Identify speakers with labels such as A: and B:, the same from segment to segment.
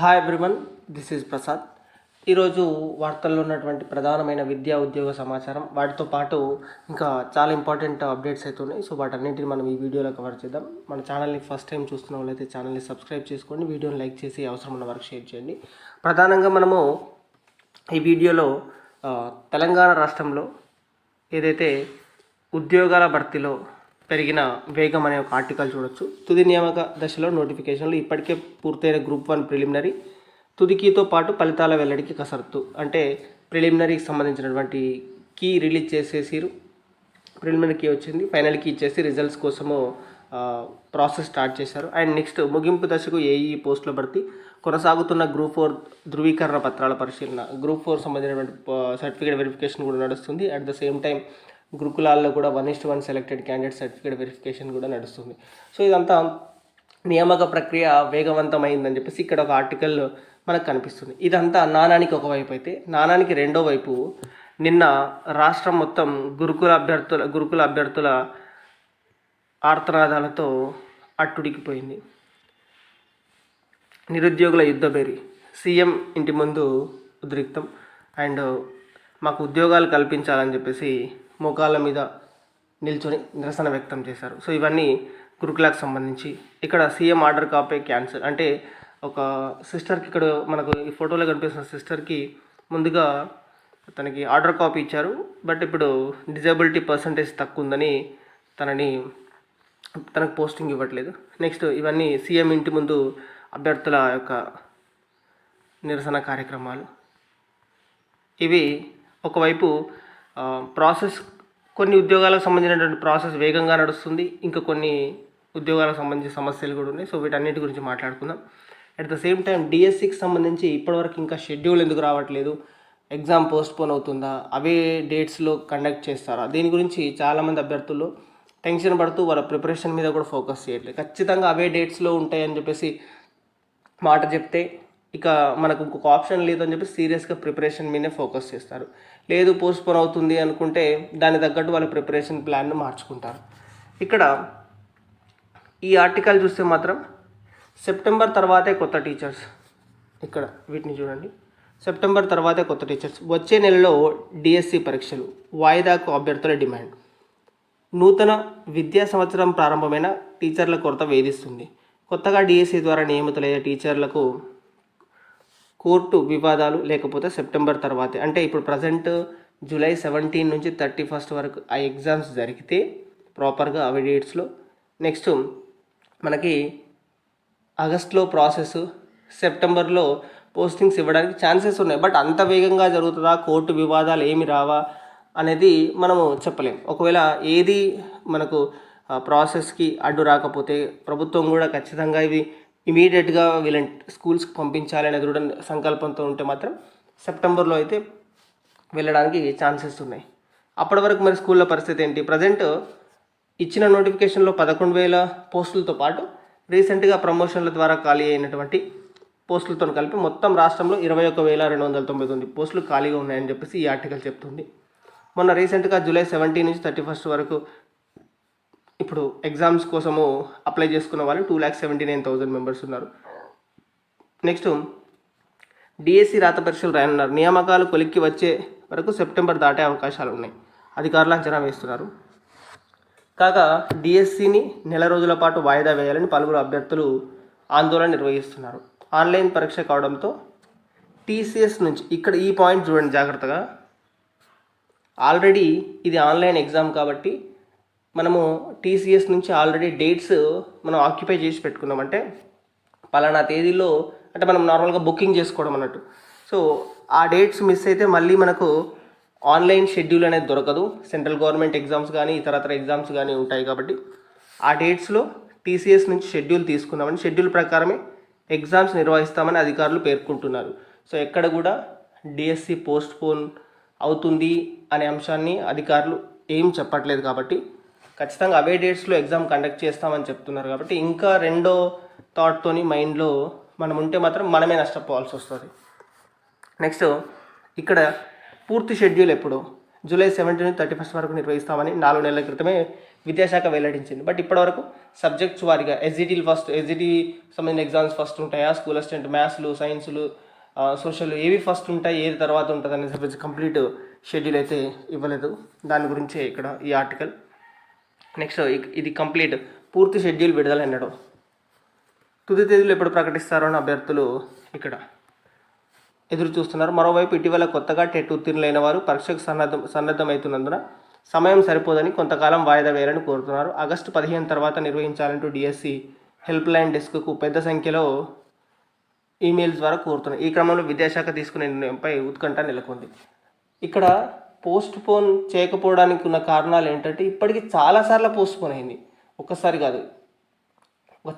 A: Hi everyone this is Prasad ఈరోజు వార్తల్లో ఉన్నటువంటి ప్రధానమైన విద్యా ఉద్యోగ సమాచారం వాటితో పాటు ఇంకా చాలా ఇంపార్టెంట్ అప్డేట్స్ అయితే ఉన్నాయి. సో వాటన్నింటిని మనం ఈ వీడియోలో కవర్ చేద్దాం. మన ఛానల్ని ఫస్ట్ టైం చూస్తున్న వాళ్ళైతే ఛానల్ని సబ్స్క్రైబ్ చేసుకోండి. వీడియోని లైక్ చేసి అవసరం ఉన్న వరకు షేర్ చేయండి. ప్రధానంగా మనము ఈ వీడియోలో తెలంగాణ రాష్ట్రంలో ఏదైతే ఉద్యోగాల భర్తీలో పెరిగిన వేగం అనే ఒక ఆర్టికల్ చూడొచ్చు. తుది నియామక దశలో నోటిఫికేషన్లు ఇప్పటికే పూర్తయిన గ్రూప్ వన్ ప్రిలిమినరీ. తుదికీతో పాటు ఫలితాల వెల్లడికి కసరత్తు. అంటే ప్రిలిమినరీకి సంబంధించినటువంటి కీ రిలీజ్ చేసేసిరు. ప్రిలిమినరీ కీ వచ్చింది. ఫైనల్ కీ ఇచ్చేసి రిజల్ట్స్ కోసము ప్రాసెస్ స్టార్ట్ చేశారు. అండ్ నెక్స్ట్ ముగింపు దశకు ఏఈ పోస్టుల భర్తీ. కొనసాగుతున్న గ్రూప్ ఫోర్ ధృవీకరణ పత్రాల పరిశీలన. గ్రూప్ ఫోర్ సంబంధించినటువంటి సర్టిఫికేట్ వెరిఫికేషన్ కూడా నడుస్తుంది. అట్ ద సేమ్ టైం గురుకులాల్లో కూడా one is to one selected candidate certificate verification కూడా నడుస్తుంది. సో ఇదంతా నియామక ప్రక్రియ వేగవంతమైందని చెప్పేసి ఇక్కడ ఒక ఆర్టికల్ మనకు కనిపిస్తుంది. ఇదంతా నానానికి ఒకవైపు అయితే నాణానికి రెండో వైపు నిన్న రాష్ట్రం మొత్తం గురుకుల అభ్యర్థుల గురుకుల అభ్యర్థుల ఆర్తనాదాలతో అట్టుడికిపోయింది. నిరుద్యోగుల యుద్ధబేరి సీఎం ఇంటి ముందు ఉద్రిక్తం. అండ్ మాకు ఉద్యోగాలు కల్పించాలని చెప్పేసి మోకాళ్ళ మీద నిల్చొని నిరసన వ్యక్తం చేశారు. సో ఇవన్నీ గురుకులకు సంబంధించి. ఇక్కడ సీఎం ఆర్డర్ కాపే క్యాన్సిల్ అంటే ఒక సిస్టర్కి ఇక్కడ మనకు ఈ ఫోటోలో కనిపిస్తున్న సిస్టర్కి ముందుగా తనకి ఆర్డర్ కాపీ ఇచ్చారు. బట్ ఇప్పుడు డిజబిలిటీ పర్సంటేజ్ తక్కువ ఉందని తనని తనకు పోస్టింగ్ ఇవ్వట్లేదు. నెక్స్ట్ ఇవన్నీ సీఎం ఇంటి ముందు అభ్యర్థుల యొక్క నిరసన కార్యక్రమాలు. ఇవి ఒకవైపు ప్రాసెస్ కొన్ని ఉద్యోగాలకు సంబంధించినటువంటి ప్రాసెస్ వేగంగా నడుస్తుంది. ఇంకా కొన్ని ఉద్యోగాలకు సంబంధించిన సమస్యలు కూడా ఉన్నాయి. సో వీటన్నిటి గురించి మాట్లాడుకుందాం. అట్ ద సేమ్ టైం డిఎస్సికి సంబంధించి ఇప్పటివరకు ఇంకా షెడ్యూల్ ఎందుకు రావట్లేదు? ఎగ్జామ్ పోస్ట్ పోన్ అవుతుందా? అవే డేట్స్లో కండక్ట్ చేస్తారా? దీని గురించి చాలామంది అభ్యర్థులు టెన్షన్ పడుతూ వాళ్ళ ప్రిపరేషన్ మీద కూడా ఫోకస్ చేయట్లేదు. ఖచ్చితంగా అవే డేట్స్లో ఉంటాయని చెప్పేసి మాట చెప్తే ఇక మనకు ఇంకొక ఆప్షన్ లేదని చెప్పి సీరియస్గా ప్రిపరేషన్ మీదే ఫోకస్ చేస్తారు. లేదు పోస్ట్పోన్ అవుతుంది అనుకుంటే దాని తగ్గట్టు వాళ్ళ ప్రిపరేషన్ ప్లాన్ను మార్చుకుంటారు. ఇక్కడ ఈ ఆర్టికల్ చూస్తే మాత్రం సెప్టెంబర్ తర్వాతే కొత్త టీచర్స్ ఇక్కడ వీటిని చూడండి. సెప్టెంబర్ తర్వాతే కొత్త టీచర్స్ వచ్చే నెలలో డిఎస్సి పరీక్షలు వాయిదాకు అభ్యర్థుల డిమాండ్. నూతన విద్యా సంవత్సరం ప్రారంభమైన టీచర్ల కొరత వేధిస్తుంది. కొత్తగా డిఎస్సి ద్వారా నియమితులయ్యే టీచర్లకు కోర్టు వివాదాలు లేకపోతే సెప్టెంబర్ తర్వాతే. అంటే ఇప్పుడు ప్రజెంట్ జూలై సెవెంటీన్ నుంచి థర్టీ ఫస్ట్ వరకు ఆ ఎగ్జామ్స్ జరిగితే ప్రాపర్గా అవి డేట్స్లో. నెక్స్ట్ మనకి ఆగస్ట్లో ప్రాసెస్ సెప్టెంబర్లో పోస్టింగ్స్ ఇవ్వడానికి ఛాన్సెస్ ఉన్నాయి. బట్ అంత వేగంగా జరుగుతుందా? కోర్టు వివాదాలు ఏమి రావా? అనేది మనము చెప్పలేం. ఒకవేళ ఏది మనకు ప్రాసెస్కి అడ్డు రాకపోతే ప్రభుత్వం కూడా ఖచ్చితంగా ఇవి ఇమీడియట్గా వీళ్ళని స్కూల్స్కి పంపించాలనే దృఢ సంకల్పంతో ఉంటే మాత్రం సెప్టెంబర్లో అయితే వెళ్ళడానికి ఛాన్సెస్ ఉన్నాయి. అప్పటి వరకు మరి స్కూళ్ళ పరిస్థితి ఏంటి? ప్రజెంట్ ఇచ్చిన నోటిఫికేషన్లో పదకొండు వేల పోస్టులతో పాటు రీసెంట్గా ప్రమోషన్ల ద్వారా ఖాళీ అయినటువంటి పోస్టులతో కలిపి మొత్తం రాష్ట్రంలో ఇరవై ఒక వేల రెండు వందల తొంభై తొమ్మిది పోస్టులు ఖాళీగా ఉన్నాయని చెప్పేసి ఈ ఆర్టికల్ చెప్తుంది. మొన్న రీసెంట్గా జూలై సెవెంటీన్ నుంచి థర్టీ ఫస్ట్ వరకు ఇప్పుడు ఎగ్జామ్స్ కోసము అప్లై చేసుకున్న వాళ్ళు two lakhs seventy nine thousand members ఉన్నారు నెక్స్ట్ డిఎస్సి రాత పరీక్షలు రాయనున్నారు. నియామకాలు కొలిక్కి వచ్చే వరకు సెప్టెంబర్ దాటే అవకాశాలు ఉన్నాయి. అధికారులు అంచనా వేస్తున్నారు. కాగా డిఎస్సిని నెల రోజుల పాటు వాయిదా వేయాలని పలువురు అభ్యర్థులు ఆందోళన నిర్వహిస్తున్నారు. ఆన్లైన్ పరీక్ష కావడంతో టీసీఎస్ నుంచి ఇక్కడ ఈ పాయింట్ చూడండి జాగ్రత్తగా. ఆల్రెడీ ఇది ఆన్లైన్ ఎగ్జామ్ కాబట్టి మనము టీసీఎస్ నుంచి ఆల్రెడీ డేట్స్ మనం ఆక్యుపై చేసి పెట్టుకున్నాం అంటే పలానా తేదీలో అంటే మనం నార్మల్గా బుకింగ్ చేసుకోవడం అన్నట్టు. సో ఆ డేట్స్ మిస్ అయితే మళ్ళీ మనకు ఆన్లైన్ షెడ్యూల్ అనేది దొరకదు. సెంట్రల్ గవర్నమెంట్ ఎగ్జామ్స్ కానీ ఇతరతర ఎగ్జామ్స్ కానీ ఉంటాయి కాబట్టి ఆ డేట్స్లో టీసీఎస్ నుంచి షెడ్యూల్ తీసుకున్నామని షెడ్యూల్ ప్రకారమే ఎగ్జామ్స్ నిర్వహిస్తామని అధికారులు పేర్కొంటున్నారు. సో ఎక్కడ కూడా డిఎస్సి పోస్ట్ పోన్ అవుతుంది అనే అంశాన్ని అధికారులు ఏం చెప్పట్లేదు కాబట్టి ఖచ్చితంగా అవే డేట్స్లో ఎగ్జామ్ కండక్ట్ చేస్తామని చెప్తున్నారు కాబట్టి ఇంకా రెండో థాట్తోని మైండ్లో మనం ఉంటే మాత్రం మనమే నష్టపోవాల్సి వస్తుంది. నెక్స్ట్ ఇక్కడ పూర్తి షెడ్యూల్ ఎప్పుడు? జూలై సెవెంటీన్ థర్టీ ఫస్ట్ వరకు నిర్వహిస్తామని నాలుగు నెలల క్రితమే విద్యాశాఖ వెల్లడించింది. బట్ ఇప్పటివరకు సబ్జెక్ట్స్ వారిగా ఎస్జిటీలు ఫస్ట్ ఎస్జిటీ సంబంధించిన ఎగ్జామ్స్ ఫస్ట్ ఉంటాయా? స్కూల్ అసిస్టెంట్ మ్యాథ్స్లు సైన్స్లు సోషల్ ఏవి ఫస్ట్ ఉంటాయి? ఏది తర్వాత ఉంటుంది అనేది కంప్లీట్ షెడ్యూల్ అయితే ఇవ్వలేదు. దాని గురించే ఇక్కడ ఈ ఆర్టికల్ నెక్స్ట్ ఇది కంప్లీట్ పూర్తి షెడ్యూల్ విడుదల తుది తేదీలు ఎప్పుడు ప్రకటిస్తారో అని అభ్యర్థులు ఇక్కడ ఎదురు చూస్తున్నారు. మరోవైపు ఇటీవల కొత్తగా టెట్ ఉత్తీర్ణులైన వారు పరీక్షకు సన్నద్ధం సన్నద్ధమవుతున్నందున సమయం సరిపోదని కొంతకాలం వాయిదా వేయాలని కోరుతున్నారు. ఆగస్టు పదిహేను తర్వాత నిర్వహించాలంటూ డిఎస్సి హెల్ప్ లైన్ డెస్క్కు పెద్ద సంఖ్యలో ఈమెయిల్స్ ద్వారా కోరుతున్నారు. ఈ క్రమంలో విద్యాశాఖ తీసుకునే నిర్ణయంపై ఉత్కంఠ నెలకొంది. ఇక్కడ పోస్ట్ పోన్ చేయకపోవడానికి ఉన్న కారణాలు ఏంటంటే ఇప్పటికీ చాలాసార్లు పోస్ట్ పోన్ అయింది. ఒక్కసారి కాదు. ఒక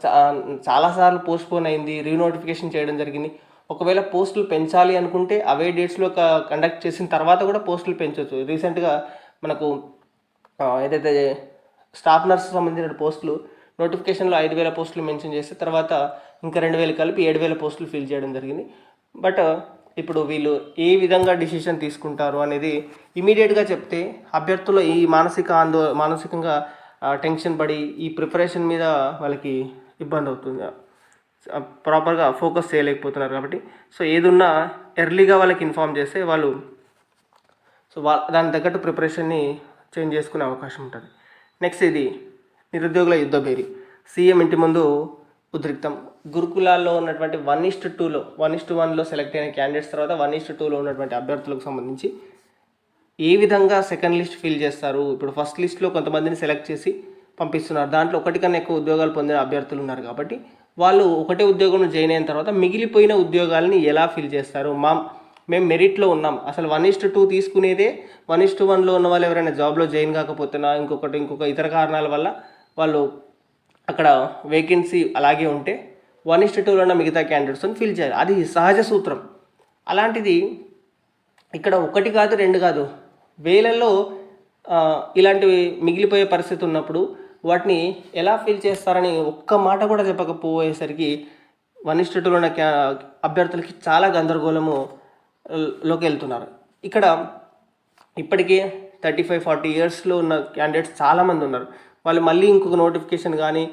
A: చాలాసార్లు పోస్ట్ పోన్ అయింది రీనోటిఫికేషన్ చేయడం జరిగింది. ఒకవేళ పోస్టులు పెంచాలి అనుకుంటే అవే డేట్స్లో కండక్ట్ చేసిన తర్వాత కూడా పోస్టులు పెంచవచ్చు రీసెంట్గా మనకు ఏదైతే స్టాఫ్ నర్స్ సంబంధించిన పోస్టులు నోటిఫికేషన్లో ఐదు వేల పోస్టులు మెన్షన్ చేస్తే తర్వాత ఇంకా రెండు వేలు కలిపి ఏడు వేల పోస్టులు ఫిల్ చేయడం జరిగింది. బట్ ఇప్పుడు వీళ్ళు ఏ విధంగా డిసిషన్ తీసుకుంటారు అనేది ఇమీడియట్గా చెప్తే అభ్యర్థులు ఈ మానసిక ఆందో మానసికంగా టెన్షన్ పడి ఈ ప్రిపరేషన్ మీద వాళ్ళకి ఇబ్బంది అవుతుంది. ప్రాపర్గా ఫోకస్ చేయలేకపోతున్నారు కాబట్టి. సో ఏదున్నా ఎర్లీగా వాళ్ళకి ఇన్ఫామ్ చేస్తే వాళ్ళు సో వా దాని తగ్గట్టు ప్రిపరేషన్ని చేంజ్ చేసుకునే అవకాశం ఉంటుంది. నెక్స్ట్ ఇది నిరుద్యోగుల యుద్ధ బేరి సీఎం ఇంటి ముందు ఉద్రిక్తం. గురుకులాల్లో ఉన్నటువంటి వన్ ఇస్ట్ టూలో వన్ ఇస్ట్ వన్లో సెలెక్ట్ అయిన క్యాండిడేట్స్ తర్వాత వన్ ఇస్ట్ టూలో ఉన్నటువంటి అభ్యర్థులకు సంబంధించి ఏ విధంగా సెకండ్ లిస్ట్ ఫిల్ చేస్తారు? ఇప్పుడు ఫస్ట్ లిస్ట్లో కొంతమందిని సెలెక్ట్ చేసి పంపిస్తున్నారు. దాంట్లో ఒకటి కన్నా ఎక్కువ ఉద్యోగాలు పొందిన అభ్యర్థులు ఉన్నారు కాబట్టి వాళ్ళు ఒకటే ఉద్యోగంలో జాయిన్ అయిన తర్వాత మిగిలిపోయిన ఉద్యోగాలని ఎలా ఫిల్ చేస్తారు? మా మేము మెరిట్లో ఉన్నాం. అసలు వన్ ఇస్ట్ టూ తీసుకునేదే వన్ ఇస్ట్ వన్లో ఉన్న వాళ్ళు ఎవరైనా జాబ్లో జాయిన్ కాకపోతేనా ఇంకొకటి ఇంకొక ఇతర కారణాల వల్ల వాళ్ళు అక్కడ వేకెన్సీ అలాగే ఉంటే వన్ ఇస్ట్ టూలో ఉన్న మిగతా క్యాండిడేట్స్ని ఫిల్ చేయాలి. అది సహజ సూత్రం. అలాంటిది ఇక్కడ ఒకటి కాదు రెండు కాదు. వేలల్లో ఇలాంటివి మిగిలిపోయే పరిస్థితి ఉన్నప్పుడు వాటిని ఎలా ఫిల్ చేస్తారని ఒక్క మాట కూడా చెప్పకపోయేసరికి వన్ ఇస్టేట్లో ఉన్న క్యా అభ్యర్థులకి చాలా గందరగోళము లోకి వెళ్తున్నారు. ఇక్కడ ఇప్పటికే థర్టీ ఫైవ్ ఫార్టీ ఇయర్స్లో ఉన్న క్యాండిడేట్స్ చాలామంది ఉన్నారు. వాళ్ళు మళ్ళీ ఇంకొక నోటిఫికేషన్ కానీ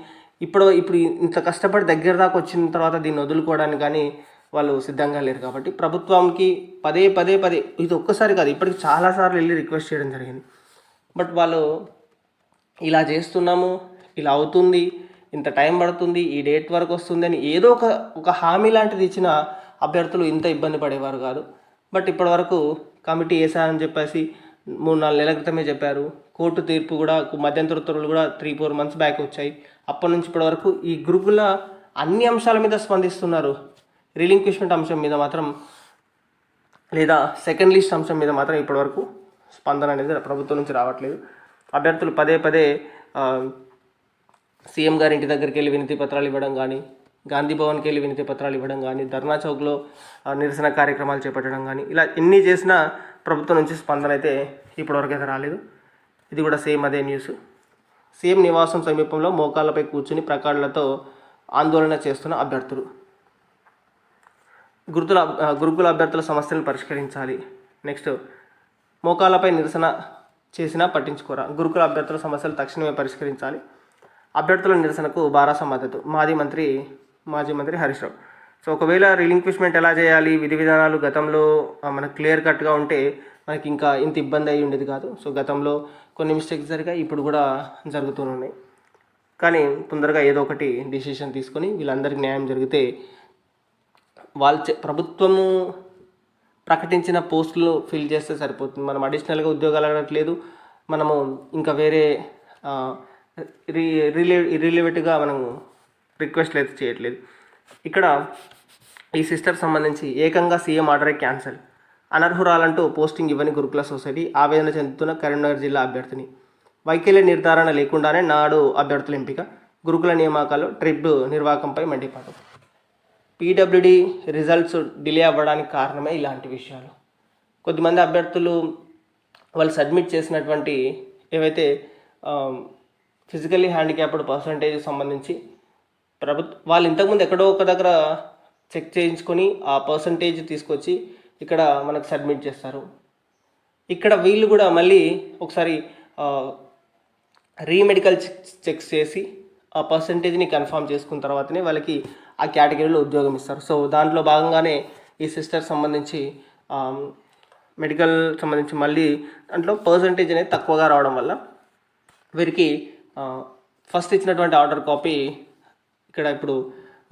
A: ఇప్పుడు ఇప్పుడు ఇంత కష్టపడి దగ్గర దాకా వచ్చిన తర్వాత దీన్ని వదులుకోవడానికి కానీ వాళ్ళు సిద్ధంగా లేరు కాబట్టి ప్రభుత్వానికి పదే పదే పదే ఇది ఒక్కసారి కాదు ఇప్పటికి చాలాసార్లు వెళ్ళి రిక్వెస్ట్ చేయడం జరిగింది. బట్ వాళ్ళు ఇలా చేస్తున్నాము ఇలా అవుతుంది ఇంత టైం పడుతుంది ఈ డేట్ వరకు వస్తుంది అని ఏదో ఒక ఒక హామీ లాంటిది ఇచ్చిన అభ్యర్థులు ఇంత ఇబ్బంది పడేవారు కాదు. బట్ ఇప్పటివరకు కమిటీ వేసారని చెప్పేసి మూడు నాలుగు నెలల క్రితమే చెప్పారు. కోర్టు తీర్పు కూడా మధ్యంతర ఉత్తర్వులు కూడా త్రీ ఫోర్ మంత్స్ బ్యాక్ వచ్చాయి. అప్పటి నుంచి ఇప్పటి వరకు ఈ గ్రూపుల అన్ని అంశాల మీద స్పందిస్తున్నారు. రిలింక్విష్మెంట్ అంశం మీద మాత్రం లేదా సెకండ్ లిస్ట్ అంశం మీద మాత్రం ఇప్పటివరకు స్పందన అనేది ప్రభుత్వం నుంచి రావట్లేదు. అభ్యర్థులు పదే పదే సీఎం గారి ఇంటి దగ్గరికి వెళ్ళి వినతి పత్రాలు ఇవ్వడం కానీ గాంధీ భవన్కి వెళ్ళి వినతి పత్రాలు ఇవ్వడం కానీ ధర్నా చౌక్లో నిరసన కార్యక్రమాలు చేపట్టడం కానీ ఇలా ఎన్ని చేసినా ప్రభుత్వం నుంచి స్పందన అయితే ఇప్పటివరకు అయితే రాలేదు. ఇది కూడా సేమ్ అదే న్యూస్ సీఎం నివాసం సమీపంలో మోకాళ్ళపై కూర్చుని ప్రకాళ్ళతో ఆందోళన చేస్తున్న అభ్యర్థులు. గురుతుల గురుకుల అభ్యర్థుల సమస్యలను పరిష్కరించాలి. నెక్స్ట్ మోకాళ్ళపై నిరసన చేసినా పట్టించుకోరా. గురుకుల అభ్యర్థుల సమస్యలు తక్షణమే పరిష్కరించాలి. అభ్యర్థుల నిరసనకు బారాస మద్దతు. మాజీ మంత్రి మాజీ మంత్రి హరీష్ రావు. సో ఒకవేళ రిలింక్విష్మెంట్ ఎలా చేయాలి? విధి విధానాలు గతంలో మనకు క్లియర్ కట్గా ఉంటే మనకి ఇంకా ఇంత ఇబ్బంది అయి ఉండేది కాదు. సో గతంలో కొన్ని మిస్టేక్స్ జరిగాయి ఇప్పుడు కూడా జరుగుతున్నాయి కానీ తొందరగా ఏదో ఒకటి డిసిషన్ తీసుకొని వీళ్ళందరికీ న్యాయం జరిగితే వాళ్ళు ప్రభుత్వము ప్రకటించిన పోస్టులు ఫిల్ చేస్తే సరిపోతుంది. మనం అడిషనల్గా ఉద్యోగాలు అడగట్లేదు. మనము ఇంకా వేరే రి రిలే రిలేవేటివ్గా మనం రిక్వెస్ట్లు అయితే చేయట్లేదు. ఇక్కడ ఈ సిస్టర్ సంబంధించి ఏకంగా సీఎం ఆర్డరే క్యాన్సల్ అనర్హురాలంటూ పోస్టింగ్ ఇవ్వని గురుకుల సొసైటీ ఆవేదన చెందుతున్న కరీంనగర్ జిల్లా అభ్యర్థిని. వైకల్య నిర్ధారణ లేకుండానే నాడు అభ్యర్థుల ఎంపిక. గురుకుల నియామకాలు ట్రిప్ నిర్వాహకంపై మండిపాటు పీడబ్ల్యూడి రిజల్ట్స్ డిలే అవ్వడానికి కారణమే ఇలాంటి విషయాలు. కొద్దిమంది అభ్యర్థులు వాళ్ళు సబ్మిట్ చేసినటువంటి ఏవైతే ఫిజికల్లీ హ్యాండిక్యాప్డ్ పర్సంటేజ్ సంబంధించి ప్రభుత్వ వాళ్ళు ఇంతకుముందు ఎక్కడో ఒక దగ్గర చెక్ చేయించుకొని ఆ పర్సంటేజ్ తీసుకొచ్చి ఇక్కడ మనకు సబ్మిట్ చేస్తారు. ఇక్కడ వీళ్ళు కూడా మళ్ళీ ఒకసారి రీమెడికల్ చెక్స్ చేసి ఆ పర్సంటేజ్ని కన్ఫర్మ్ చేసుకున్న తర్వాతనే వాళ్ళకి ఆ కేటగిరీలో ఉద్యోగం ఇస్తారు. సో దాంట్లో భాగంగానే ఈ సిస్టర్ సంబంధించి మెడికల్ సంబంధించి మళ్ళీ దాంట్లో పర్సంటేజ్ అనేది తక్కువగా రావడం వల్ల వీరికి ఫస్ట్ ఇచ్చినటువంటి ఆర్డర్ కాపీ ఇక్కడ ఇప్పుడు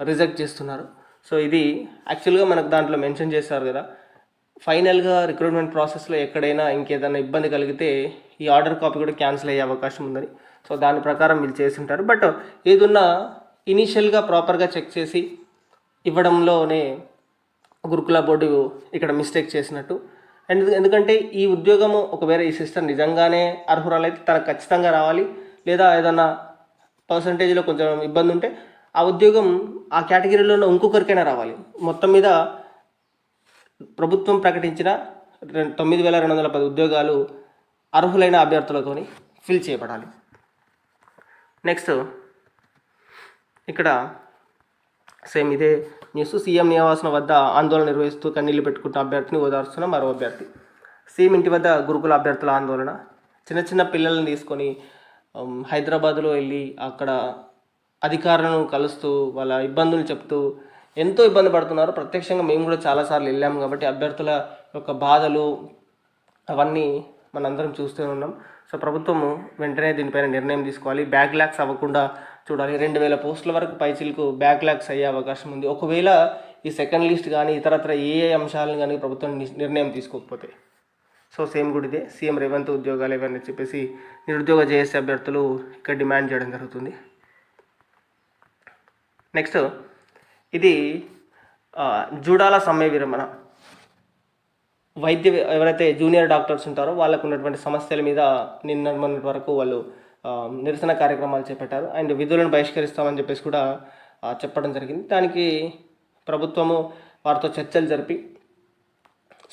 A: రిజెక్ట్ చేస్తున్నారు. సో ఇది యాక్చువల్గా మనకు దాంట్లో మెన్షన్ చేశారు కదా. ఫైనల్గా రిక్రూట్మెంట్ ప్రాసెస్లో ఎక్కడైనా ఇంకేదైనా ఇబ్బంది కలిగితే ఈ ఆర్డర్ కాపీ కూడా క్యాన్సిల్ అయ్యే అవకాశం ఉందని. సో దాని ప్రకారం వీళ్ళు చేసి ఉంటారు బట్ ఏదున్నా ఇనీషియల్గా ప్రాపర్గా చెక్ చేసి ఇవ్వడంలోనే గురుకుల బోర్డు ఇక్కడ మిస్టేక్ చేసినట్టు. అండ్ ఎందుకంటే ఈ ఉద్యోగము ఒకవేళ ఈ సిస్టర్ నిజంగానే అర్హురాలైతే తనకు ఖచ్చితంగా రావాలి. లేదా ఏదన్నా పర్సంటేజ్లో కొంచెం ఇబ్బంది ఉంటే ఆ ఉద్యోగం ఆ కేటగిరీలో ఉన్న ఇంకొకరికైనా రావాలి. మొత్తం మీద ప్రభుత్వం ప్రకటించిన తొమ్మిది వేల రెండు వందల పది ఉద్యోగాలు అర్హులైన అభ్యర్థులతోని ఫిల్ చేయబడాలి. నెక్స్ట్ ఇక్కడ సేమ్ ఇదే న్యూస్. సీఎం నివాసం వద్ద ఆందోళన నిర్వహిస్తూ కన్నీళ్ళు పెట్టుకుంటున్న అభ్యర్థిని ఓదార్చున్న మరో అభ్యర్థి. సీఎం ఇంటి వద్ద గురుకుల అభ్యర్థుల ఆందోళన. చిన్న చిన్న పిల్లల్ని తీసుకొని హైదరాబాద్లో వెళ్ళి అక్కడ అధికారులను కలుస్తూ వాళ్ళ ఇబ్బందులు చెప్తూ ఎంతో ఇబ్బంది పడుతున్నారు. ప్రత్యక్షంగా మేము కూడా చాలాసార్లు వెళ్ళాము కాబట్టి అభ్యర్థుల యొక్క బాధలు అవన్నీ మనందరం చూస్తూ ఉన్నాం. సో ప్రభుత్వము వెంటనే దీనిపైన నిర్ణయం తీసుకోవాలి. బ్యాక్ ల్యాక్స్ అవ్వకుండా చూడాలి. రెండు వేల పోస్టుల వరకు పైచిలకు బ్యాక్ ల్యాక్స్ అయ్యే అవకాశం ఉంది. ఒకవేళ ఈ సెకండ్ లిస్ట్ కానీ ఇతరత్ర ఏ ఏ అంశాలను కానీ ప్రభుత్వం ని- నిర్ణయం తీసుకోకపోతే. సో సేమ్ కూడా ఇదే. సీఎం రేవంత్ ఉద్యోగాలు ఇవన్నీ చెప్పేసి నిరుద్యోగ జేఎస్సీ అభ్యర్థులు ఇక్కడ డిమాండ్ చేయడం జరుగుతుంది. నెక్స్ట్ ఇది జూడాల సమ్మె విరమణ వైద్య ఎవరైతే జూనియర్ డాక్టర్స్ ఉంటారో వాళ్ళకు ఉన్నటువంటి సమస్యల మీద నిన్న మొన్నటి వరకు వాళ్ళు నిరసన కార్యక్రమాలు చేపట్టారు. అండ్ విధులను బహిష్కరిస్తామని చెప్పేసి కూడా చెప్పడం జరిగింది. దానికి ప్రభుత్వము వారితో చర్చలు జరిపి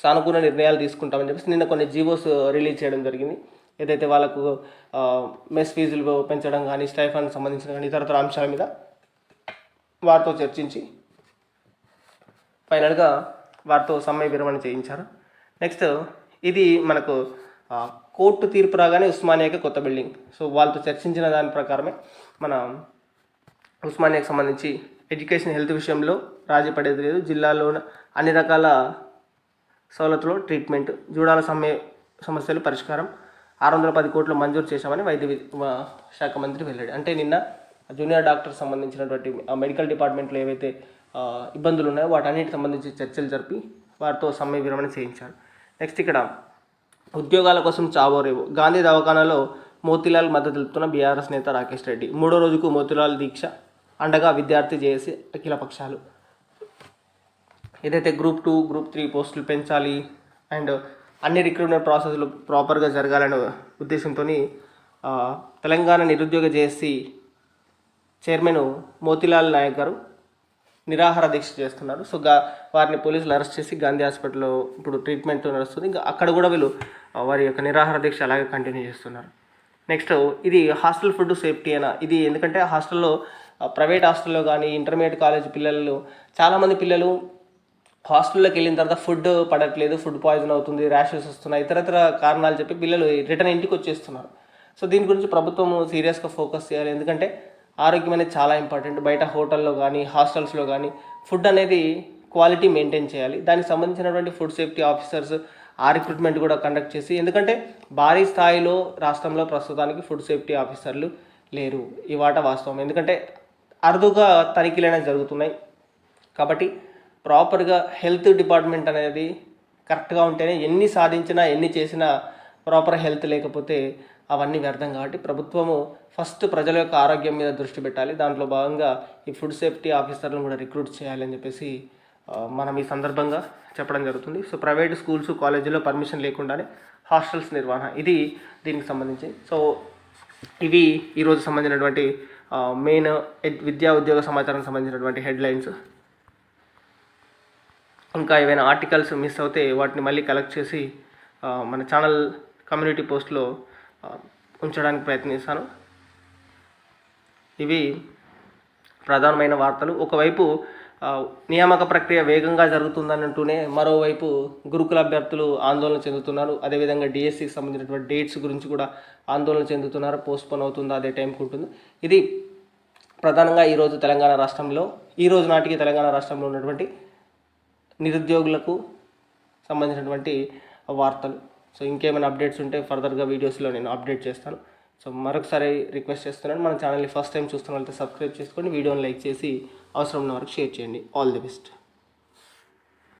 A: సానుకూల నిర్ణయాలు తీసుకుంటామని చెప్పేసి నిన్న కొన్ని జీవోస్ రిలీజ్ చేయడం జరిగింది. ఏదైతే వాళ్ళకు మెస్ ఫీజులు పెంచడం కానీ స్టైఫాన్ సంబంధించిన కానీ ఇతరతర అంశాల మీద వారితో చర్చించి ఫైనల్గా వారితో సమ్మె విరమణ చేయించారు. నెక్స్ట్ ఇది మనకు కోర్టు తీర్పు రాగానే ఉస్మానియాకి కొత్త బిల్డింగ్. సో వాళ్ళతో చర్చించిన దాని ప్రకారమే మన ఉస్మానియాకి సంబంధించి ఎడ్యుకేషన్ హెల్త్ విషయంలో రాజీ పడేది లేదు. జిల్లాలో అన్ని రకాల సవలతులు ట్రీట్మెంట్ జూడాల సమ్మె సమస్యలు పరిష్కారం. ఆరు వందల పది కోట్లు మంజూరు చేశామని వైద్య శాఖ మంత్రి వెళ్ళాడు అంటే నిన్న జూనియర్ డాక్టర్ సంబంధించినటువంటి ఆ మెడికల్ డిపార్ట్మెంట్లో ఏవైతే ఇబ్బందులు ఉన్నాయో వాటన్నిటికి సంబంధించి చర్చలు జరిపి వారితో సమ్మె విరమణ చేయించారు. నెక్స్ట్ ఇక్కడ ఉద్యోగాల కోసం చావోరేవు. గాంధీ దవాఖానాలో మోతీలాల్ మద్దతు తెలుపుతున్న బీఆర్ఎస్ నేత రాకేష్ రెడ్డి. మూడో రోజుకు మోతీలాల్ దీక్ష అండగా విద్యార్థి చేసి అఖిల పక్షాలు. ఏదైతే గ్రూప్ టూ గ్రూప్ త్రీ పోస్టులు పెంచాలి అండ్ అన్ని రిక్రూట్మెంట్ ప్రాసెస్లు ప్రాపర్గా జరగాలనే ఉద్దేశంతో తెలంగాణ నిరుద్యోగ జేఏసీ చైర్మన్ మోతిలాల్ నాయక్ గారు నిరాహార దీక్ష చేస్తున్నారు. సో గా వారిని పోలీసులు అరెస్ట్ చేసి గాంధీ హాస్పిటల్లో ఇప్పుడు ట్రీట్మెంట్ నడుస్తుంది. ఇంకా అక్కడ కూడా వీళ్ళు వారి యొక్క నిరాహార దీక్ష అలాగే కంటిన్యూ చేస్తున్నారు. నెక్స్ట్ ఇది హాస్టల్ ఫుడ్ సేఫ్టీ అయినా ఇది ఎందుకంటే హాస్టల్లో ప్రైవేట్ హాస్టల్లో కానీ ఇంటర్మీడియట్ కాలేజ్ పిల్లలు చాలామంది పిల్లలు హాస్టల్లోకి వెళ్ళిన తర్వాత ఫుడ్ పడట్లేదు ఫుడ్ పాయిజన్ అవుతుంది ర్యాషెస్ వస్తున్నాయి ఇతరతర కారణాలు చెప్పి పిల్లలు రిటర్న్ ఇంటికి వచ్చేస్తున్నారు. సో దీని గురించి ప్రభుత్వం సీరియస్గా ఫోకస్ చేయాలి. ఎందుకంటే ఆరోగ్యం అనేది చాలా ఇంపార్టెంట్. బయట హోటల్లో కానీ హాస్టల్స్లో కానీ ఫుడ్ అనేది క్వాలిటీ మెయింటైన్ చేయాలి. దానికి సంబంధించినటువంటి ఫుడ్ సేఫ్టీ ఆఫీసర్స్ ఆ రిక్రూట్మెంట్ కూడా కండక్ట్ చేసి ఎందుకంటే భారీ స్థాయిలో రాష్ట్రంలో ప్రస్తుతానికి ఫుడ్ సేఫ్టీ ఆఫీసర్లు లేరు. ఈ వాట వాస్తవం. ఎందుకంటే అరుదుగా తనిఖీలు జరుగుతున్నాయి. కాబట్టి ప్రాపర్గా హెల్త్ డిపార్ట్మెంట్ అనేది కరెక్ట్గా ఉంటేనే ఎన్ని సాధించినా ఎన్ని చేసినా ప్రాపర్ హెల్త్ లేకపోతే అవన్నీ వ్యర్థం కాబట్టి ప్రభుత్వము ఫస్ట్ ప్రజల యొక్క ఆరోగ్యం మీద దృష్టి పెట్టాలి. దాంట్లో భాగంగా ఈ ఫుడ్ సేఫ్టీ ఆఫీసర్లను కూడా రిక్రూట్ చేయాలని చెప్పేసి మనం ఈ సందర్భంగా చెప్పడం జరుగుతుంది. సో ప్రైవేట్ స్కూల్స్ కాలేజీలో పర్మిషన్ లేకుండానే హాస్టల్స్ నిర్వహణ. ఇది దీనికి సంబంధించి. సో ఇవి ఈరోజు సంబంధించినటువంటి మెయిన్ విద్యా ఉద్యోగ సమాచారం సంబంధించినటువంటి హెడ్లైన్స్. ఇంకా ఏవైనా ఆర్టికల్స్ మిస్ అవుతే వాటిని మళ్ళీ కలెక్ట్ చేసి మన ఛానల్ కమ్యూనిటీ పోస్ట్లో ఉంచడానికి ప్రయత్నిస్తాను. ఇవి ప్రధానమైన వార్తలు. ఒకవైపు నియామక ప్రక్రియ వేగంగా జరుగుతుందని అంటూనే మరోవైపు గురుకుల అభ్యర్థులు ఆందోళన చెందుతున్నారు. అదేవిధంగా డిఎస్సికి సంబంధించినటువంటి డేట్స్ గురించి కూడా ఆందోళన చెందుతున్నారు. పోస్ట్పోన్ అవుతుందా అదే టైంకి ఉంటుంది. ఇది ప్రధానంగా ఈరోజు తెలంగాణ రాష్ట్రంలో ఈరోజు నాటికి తెలంగాణ రాష్ట్రంలో ఉన్నటువంటి నిరుద్యోగులకు సంబంధించినటువంటి వార్తలు. సో ఇంకేమైనా అప్డేట్స్ ఉంటే ఫర్దర్గా వీడియోస్లో నేను అప్డేట్ చేస్తాను. సో మరొకసారి రిక్వెస్ట్ చేస్తున్నాను మన ఛానల్ని ఫస్ట్ టైం చూస్తున్న వాళ్ళతో సబ్స్క్రైబ్ చేసుకోండి వీడియోని లైక్ చేసి అవసరం ఉన్న వరకు షేర్ చేయండి. All the best.